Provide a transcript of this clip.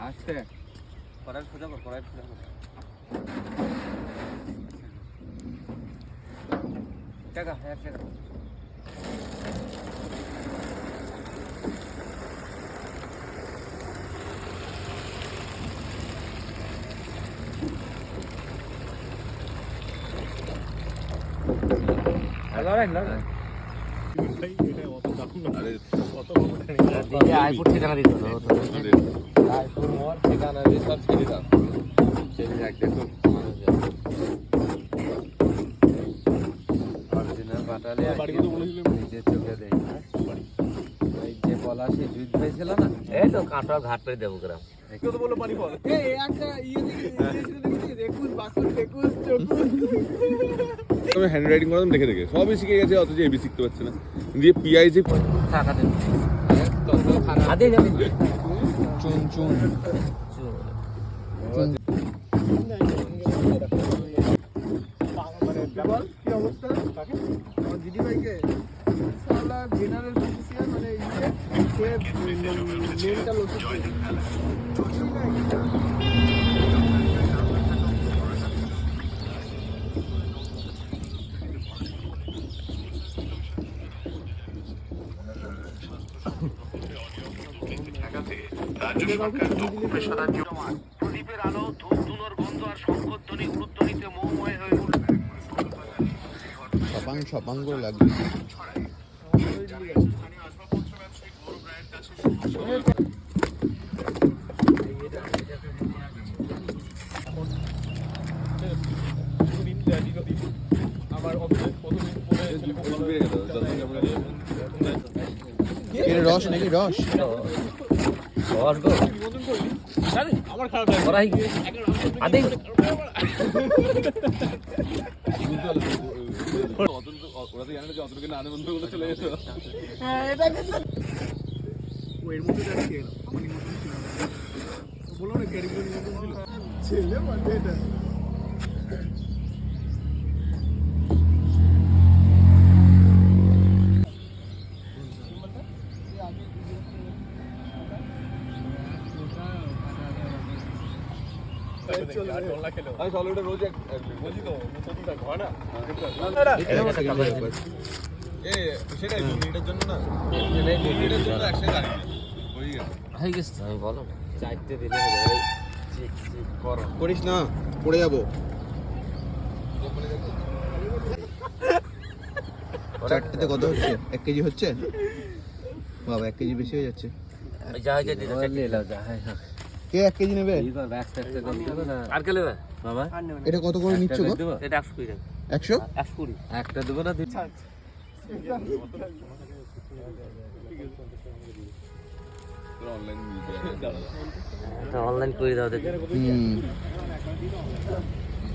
আস্তে কড়াই সোজা কর কড়াই সোজা কর টাকা এক টাকা লড়াই লড়াই দিকে আইপুর ঠিকানা দিত রায়পুর মোড় ঠিকানা দিয়ে সব ছেড়ে দাও ছেড়ে যাক দেখুন মানুষ যায়। অরিজিনাল বাটালি নিজের চোখে দেখি এই যে পলাশি যুদ্ধ হয়েছিল না এই তো কাঁটা ঘাট পেয়ে দেবো গ্রাম আমি হ্যান্ড রাইটিং করতাম দেখে দেখে। সবই শিখে গেছে অথচ এবি শিখতে পারছে না। দিয়ে পিআই যে টাকা দেন। তত খারাপ আদে যাবে চুন। চুন বল কি অবস্থা আমার দিদি ভাইকে সালা জেনারেল ফিজিশিয়ান মানে ইয়ে সে মেনটা লসিস প্রদীপের আলো ধূপ ধুনোর গন্ধ আর শঙ্করধ্বনি উলুধ্বনিতে মৌময় হয়ে উঠল সপাং সপাং করে লাগবে। এর রস নাকি রস? দশ গো। আমার খারাপ করাই আদে। ওরা তো জানে না যে অতটুকু না আনন্দ করে চলে যেত এর মধ্যে আমার নিমন্ত্রণ ছিল না ছেলে মানে এটা করিস না পড়ে যাব। চারটেতে কত হচ্ছে? এক কেজি হচ্ছে? বাবা এক কেজি বেশি হয়ে যাচ্ছে। যা হয়েছে দিতে বললি লাও যা হ্যাঁ হ্যাঁ। কে এক কেজি নেবে? আর কে নেবে? বাবা। এটা কত করে নিচ্ছ গো? দেবো। এটা একশো কুড়ি একশো? একশো কুড়ি। একটা দেবো না অনলাইন অনলাইন করে দাও দেখি। হুম।